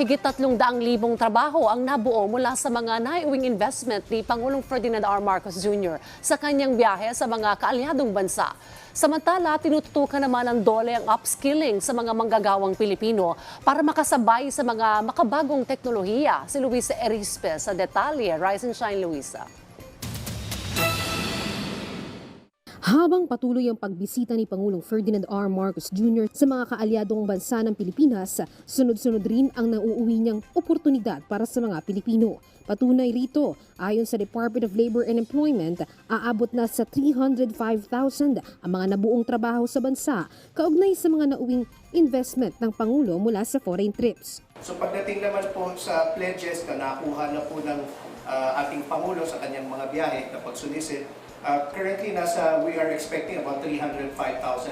Higit 300,000 trabaho ang nabuo mula sa mga naiuwing investment ni Pangulong Ferdinand R. Marcos Jr. sa kanyang biyahe sa mga kaalyadong bansa. Samantala, tinututukan naman ng dole ang upskilling sa mga manggagawang Pilipino para makasabay sa mga makabagong teknolohiya. Si Luisa Erispe sa detalye. Rise and Shine, Luisa. Habang patuloy ang pagbisita ni Pangulong Ferdinand R. Marcos Jr. sa mga kaalyadong bansa ng Pilipinas, sunod-sunod rin ang nauuwi niyang oportunidad para sa mga Pilipino. Patunay rito, ayon sa Department of Labor and Employment, aabot na sa 305,000 ang mga nabuong trabaho sa bansa kaugnay sa mga nauwing investment ng Pangulo mula sa foreign trips. So pagdating naman po sa pledges na nakuha na po ng ah, ating Pangulo sa kanyang mga biyahe na pagsulisit, ah, currently nasa, we are expecting about 305,000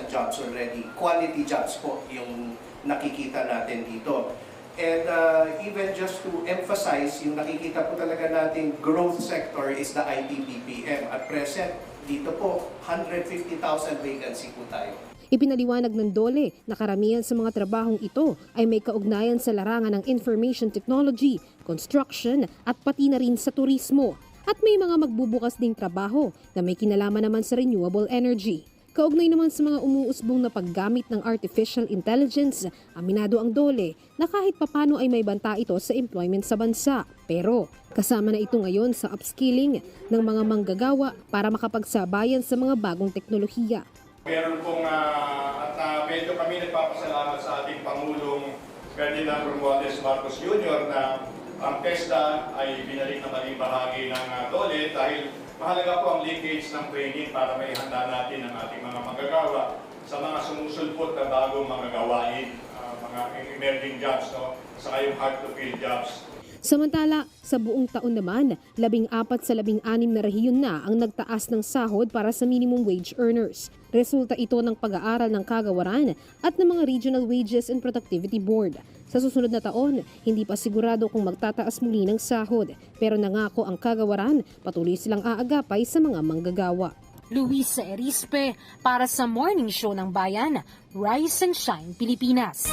jobs already. Quality jobs po yung nakikita natin dito. And uh, even just to emphasize, yung nakikita po talaga natin growth sector is the IT BPM. At present, dito po, 150,000 vacancy po tayo. Ipinaliwanag ng Dole na karamihan sa mga trabahong ito ay may kaugnayan sa larangan ng information technology, construction at pati na rin sa turismo. At may mga magbubukas ding trabaho na may kinalaman naman sa renewable energy. Kaugnay naman sa mga umuusbong na paggamit ng artificial intelligence, aminado ang Dole na kahit papano ay may banta ito sa employment sa bansa. Pero kasama na ito ngayon sa upskilling ng mga manggagawa para makapagsabayan sa mga bagong teknolohiya. Meron pong, ah, at ah, medyo kami nagpapasalamat sa ating Pangulong Ferdinand Romualdez Marcos Jr. na ang TESDA ay binalik na maging bahagi ng ah, DOLE dahil mahalaga po ang linkage ng training para maihanda natin ang ating mga manggagawa sa mga sumusulpot na bagong mga gawain, ah, mga emerging jobs, no? saka yung hard-to-fill jobs. Samantala, sa buong taon naman, labing apat sa labing anim na rehiyon na ang nagtaas ng sahod para sa minimum wage earners. Resulta ito ng pag-aaral ng kagawaran at ng mga Regional Wages and Productivity Board. Sa susunod na taon, hindi pa sigurado kung magtataas muli ng sahod, pero nangako ang kagawaran patuloy silang aagapay sa mga manggagawa. Luisa Erispe para sa Morning Show ng Bayan, Rise and Shine Pilipinas.